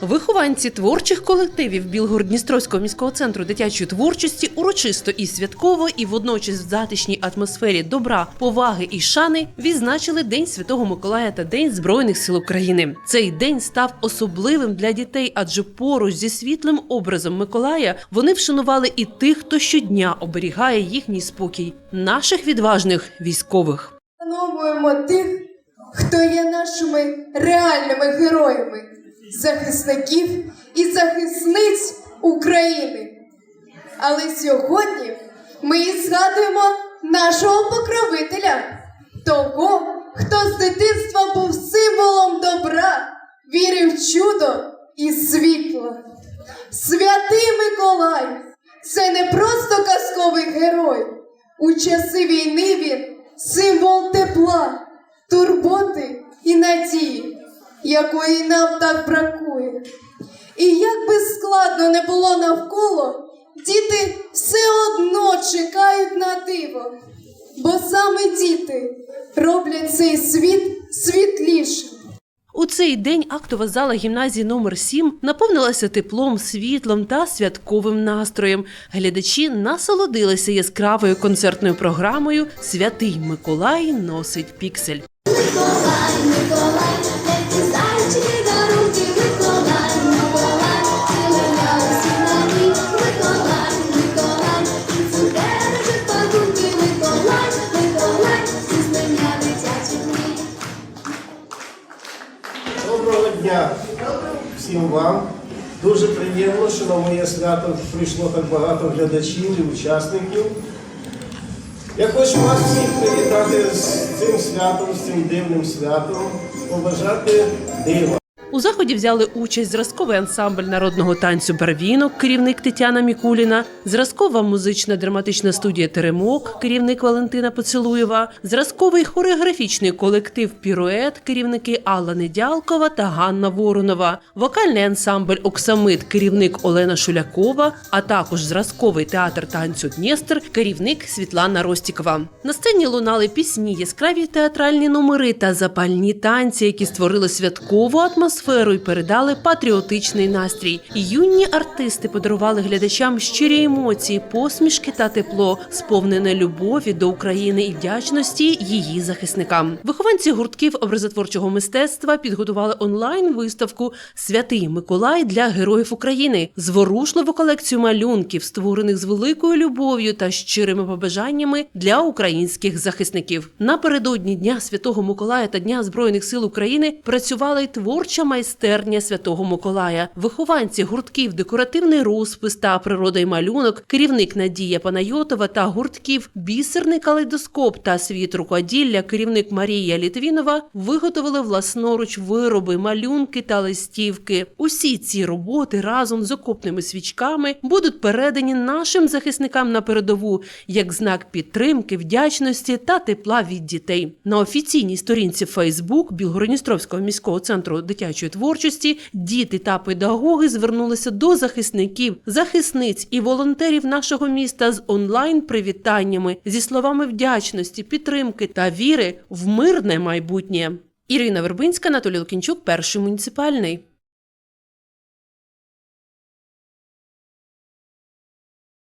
Вихованці творчих колективів Білгород-Дністровського міського центру дитячої творчості урочисто і святково, і водночас в затишній атмосфері добра, поваги і шани відзначили День Святого Миколая та День Збройних сил України. Цей день став особливим для дітей, адже поруч зі світлим образом Миколая вони вшанували і тих, хто щодня оберігає їхній спокій, наших відважних військових. Вшановуємо тих, хто є нашими реальними героями, захисників і захисниць України. Але сьогодні ми згадуємо нашого покровителя, того, хто з дитинства був символом добра, вірив в чудо і світло. Святий Миколай це не просто казковий герой. У часи війни він символ тепла, турботи і надії, якої нам так бракує. І як би складно не було навколо, діти все одно чекають на диво, бо саме діти роблять цей світ світлішим. У цей день актова зала гімназії номер 7 наповнилася теплом, світлом та святковим настроєм. Глядачі насолодилися яскравою концертною програмою Святий Миколай носить піксель. Дня всім вам. Дуже приємно, що на моє свято прийшло так багато глядачів і учасників. Я хочу вас всіх привітати з цим святом, з цим дивним святом, побажати дива. У заході взяли участь зразковий ансамбль народного танцю Барвінок, керівник Тетяна Мікуліна, зразкова музична драматична студія Теремок, керівник Валентина Поцілуєва, зразковий хореографічний колектив Пірует, керівники Алла Недялкова та Ганна Воронова, вокальний ансамбль Оксамит, керівник Олена Шулякова, а також зразковий театр танцю Дністер, керівник Світлана Ростікова. На сцені лунали пісні, яскраві театральні номери та запальні танці, які створили святкову атмосферу і передали патріотичний настрій. Юні артисти подарували глядачам щирі емоції, посмішки та тепло, сповнене любові до України і вдячності її захисникам. Вихованці гуртків образотворчого мистецтва підготували онлайн виставку Святий Миколай для героїв України, зворушливу колекцію малюнків, створених з великою любов'ю та щирими побажаннями для українських захисників. Напередодні Дня Святого Миколая та Дня Збройних сил України працювала й творча майстерня Святого Миколая. Вихованці гуртків декоративний розпис та природа й малюнок, керівник Надія Панайотова та гуртків бісерний калейдоскоп та світ рукоділля, керівник Марія Літвінова виготовили власноруч вироби, малюнки та листівки. Усі ці роботи разом з окопними свічками будуть передані нашим захисникам на передову як знак підтримки, вдячності та тепла від дітей. На офіційній сторінці Фейсбук Білгородністровського міського центру дитячої творчості діти та педагоги звернулися до захисників, захисниць і волонтерів нашого міста з онлайн привітаннями зі словами вдячності, підтримки та віри в мирне майбутнє. Ірина Вербинська, Анатолій Лукінчук, перший муніципальний.